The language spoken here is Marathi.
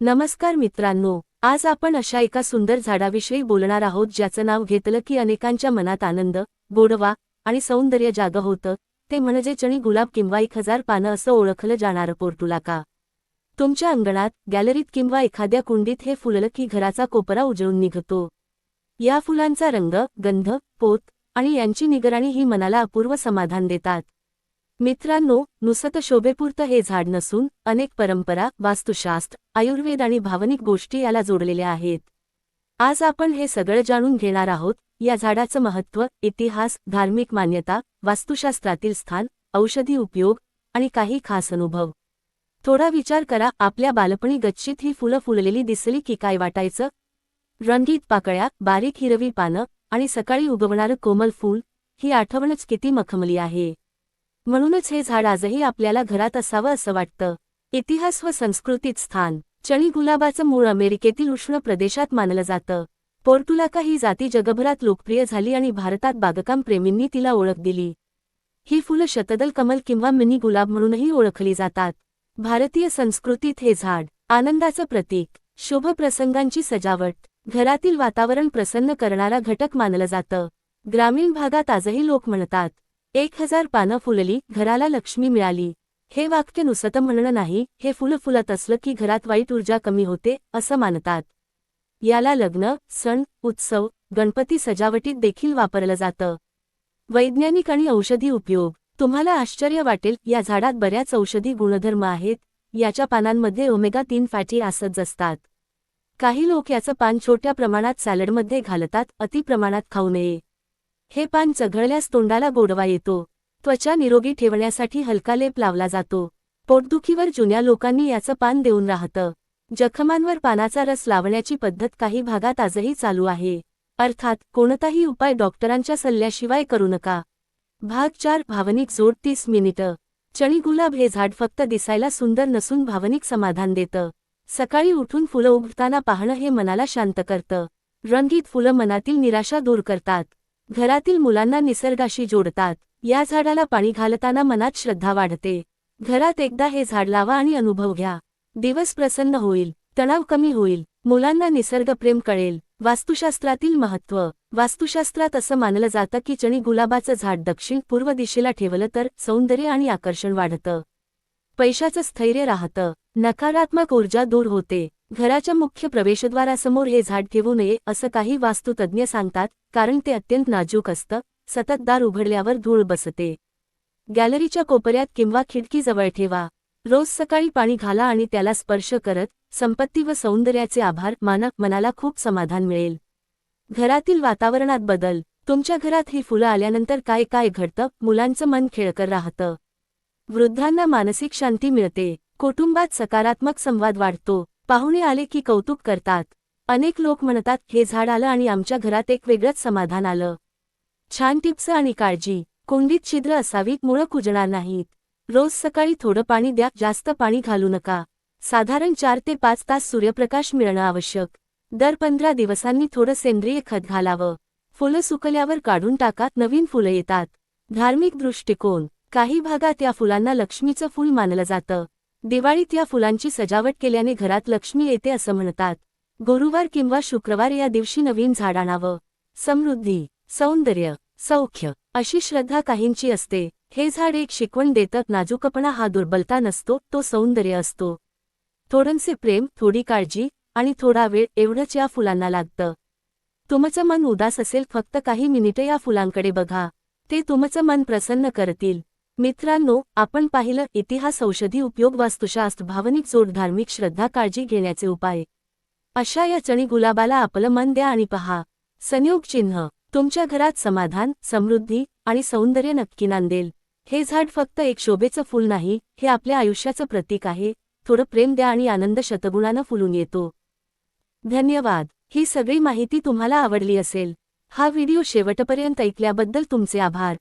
नमस्कार मित्रांनो आज आपण अशा एका सुंदर झाडाविषयी बोलणार आहोत ज्याचं नाव घेतलं की अनेकांच्या मनात आनंद गोडवा आणि सौंदर्य जागं होतं. ते म्हणजे चणी गुलाब किंवा एक हजार पानं असं ओळखलं जाणारं पोर्टुलाका तुमच्या अंगणात गॅलरीत किंवा एखाद्या कुंडीत हे फुललं की घराचा कोपरा उजळून निघतो. या फुलांचा रंग गंध पोत आणि यांची निगराणी ही मनाला अपूर्व समाधान देतात. मित्रांनो नुसतं शोभेपुरतं हे झाड नसून अनेक परंपरा वास्तुशास्त्र आयुर्वेद आणि भावनिक गोष्टी याला जोडलेल्या आहेत. आज आपण हे सगळं जाणून घेणार आहोत या झाडाचं महत्त्व इतिहास धार्मिक मान्यता वास्तुशास्त्रातील स्थान औषधी उपयोग आणि काही खास अनुभव. थोडा विचार करा आपल्या बालपणी गच्चीत ही फुलं फुललेली दिसली की काय वाटायचं? रंगीत पाकळ्या बारीक हिरवी पानं आणि सकाळी उगवणारं कोमल फूल ही आठवणच किती मखमली आहे. म्हणूनच हे झाड आजही आपल्याला घरात असावं असं वाटतं. इतिहास व संस्कृतीत स्थान. चणी गुलाबाचं मूळ अमेरिकेतील उष्ण प्रदेशात मानलं जातं. पोर्टुलाका ही जाती जगभरात लोकप्रिय झाली आणि भारतात बागकाम प्रेमींनी तिला ओळख दिली. ही फुलं शतदल कमल किंवा मिनी गुलाब म्हणूनही ओळखली जातात. भारतीय संस्कृतीत हे झाड आनंदाचं प्रतीक शुभ प्रसंगांची सजावट घरातील वातावरण प्रसन्न करणारा घटक मानलं जातं. ग्रामीण भागात आजही लोक म्हणतात एक हजार पानं फुलली घराला लक्ष्मी मिळाली. हे वाक्य नुसतं म्हणणं नाही हे फुलं फुलत असलं की घरात वाईट ऊर्जा कमी होते असं मानतात. याला लग्न सण उत्सव गणपती सजावटीत देखील वापरलं जातं. वैज्ञानिक आणि औषधी उपयोग. तुम्हाला आश्चर्य वाटेल या झाडात बऱ्याच औषधी गुणधर्म आहेत याच्या पानांमध्ये ओमेगा तीन फॅटी आसत असतात. काही लोक याचं पान छोट्या प्रमाणात सॅलडमध्ये घालतात अतिप्रमाणात खाऊ नये. हे पान चघळल्यास तोंडाला गोडवा येतो. त्वचा निरोगी ठेवण्यासाठी हलका लेप लावला जातो. पोटदुखीवर जुन्या लोकांनी याचं पान देऊन राहतं. जखमांवर पानाचा रस लावण्याची पद्धत काही भागात आजही चालू आहे. अर्थात कोणताही उपाय डॉक्टरांच्या सल्ल्याशिवाय करू नका. भाग चार भावनिक जोड तीस मिनिटं. चणी गुलाब हे झाड फक्त दिसायला सुंदर नसून भावनिक समाधान देतं. सकाळी उठून फुलं उगताना पाहणं हे मनाला शांत करतं. रंगीत फुलं मनातील निराशा दूर करतात. घरातील मुलांना निसर्गाशी जोडतात. या झाडाला पाणी घालताना मनात श्रद्धा वाढते. घरात एकदा हे झाड लावा आणि अनुभव घ्या. दिवस प्रसन्न होईल तणाव कमी होईल मुलांना निसर्गप्रेम कळेल. वास्तुशास्त्रातील महत्त्व. वास्तुशास्त्रात असं मानलं जातं की चणी गुलाबाचं झाड दक्षिण पूर्व दिशेला ठेवलं तर सौंदर्य आणि आकर्षण वाढतं. पैशाचं स्थैर्य राहतं. नकारात्मक ऊर्जा दूर होते. घराच्या मुख्य प्रवेशद्वारासमोर हे झाड ठेवू नये असं काही वास्तुतज्ञ सांगतात कारण ते अत्यंत नाजूक असतं सतत दार उघडल्यावर धूळ बसते. गॅलरीच्या कोपऱ्यात किंवा खिडकीजवळ ठेवा. रोज सकाळी पाणी घाला आणि त्याला स्पर्श करत संपत्ती व सौंदर्याचे आभार मानक मनाला खूप समाधान मिळेल. घरातील वातावरणात बदल. तुमच्या घरात ही फुलं आल्यानंतर काय काय घडतं? मुलांचं मन खेळकर राहतं. वृद्धांना मानसिक शांती मिळते. कुटुंबात सकारात्मक संवाद वाढतो. पाहुणे आले की कौतुक करतात. अनेक लोक म्हणतात हे झाड आलं आणि आमच्या घरात एक वेगळंच समाधान आलं. छान टिप्स आणि काळजी. कुंडीत छिद्र असावीत मुळं कुजणार नाहीत. रोज सकाळी थोडं पाणी द्या जास्त पाणी घालू नका. साधारण चार ते पाच तास सूर्यप्रकाश मिळणं आवश्यक. दर पंधरा दिवसांनी थोडं सेंद्रिय खत घालावं. फुलं सुकल्यावर काढून टाकात नवीन फुलं येतात. धार्मिक दृष्टिकोन. काही भागात या फुलांना लक्ष्मीचं फूल मानलं जातं. दिवाळीत या फुलांची सजावट केल्याने घरात लक्ष्मी येते असं म्हणतात. गुरुवार किंवा शुक्रवार या दिवशी नवीन झाड आणावं. समृद्धी सौंदर्य सौख्य अशी श्रद्धा काहींची असते. हे झाड एक शिकवण देतं नाजूकपणा हा दुर्बलता नसतो तो सौंदर्य असतो. थोडंसे प्रेम थोडी काळजी आणि थोडा वेळ एवढंच या फुलांना लागतं. तुमचं मन उदास असेल फक्त काही मिनिटं या फुलांकडे बघा. ते तुमचं मन प्रसन्न करतील. मित्रांनो आपण पाहिलं इतिहास औषधी उपयोग वास्तुशास्त्र भावनिक जोड धार्मिक श्रद्धा काळजी घेण्याचे उपाय. अशा या चणी गुलाबाला आपलं मन द्या आणि पहा. संयोग चिन्ह तुमच्या घरात समाधान समृद्धी आणि सौंदर्य नक्की नांदेल. हे झाड फक्त एक शोभेचं फूल नाही हे आपल्या आयुष्याचं प्रतीक आहे. थोडं प्रेम द्या आणि आनंद शतगुणानं फुलून येतो. धन्यवाद. ही सगळी माहिती तुम्हाला आवडली असेल. हा व्हिडिओ शेवटपर्यंत ऐकल्याबद्दल तुमचे आभार.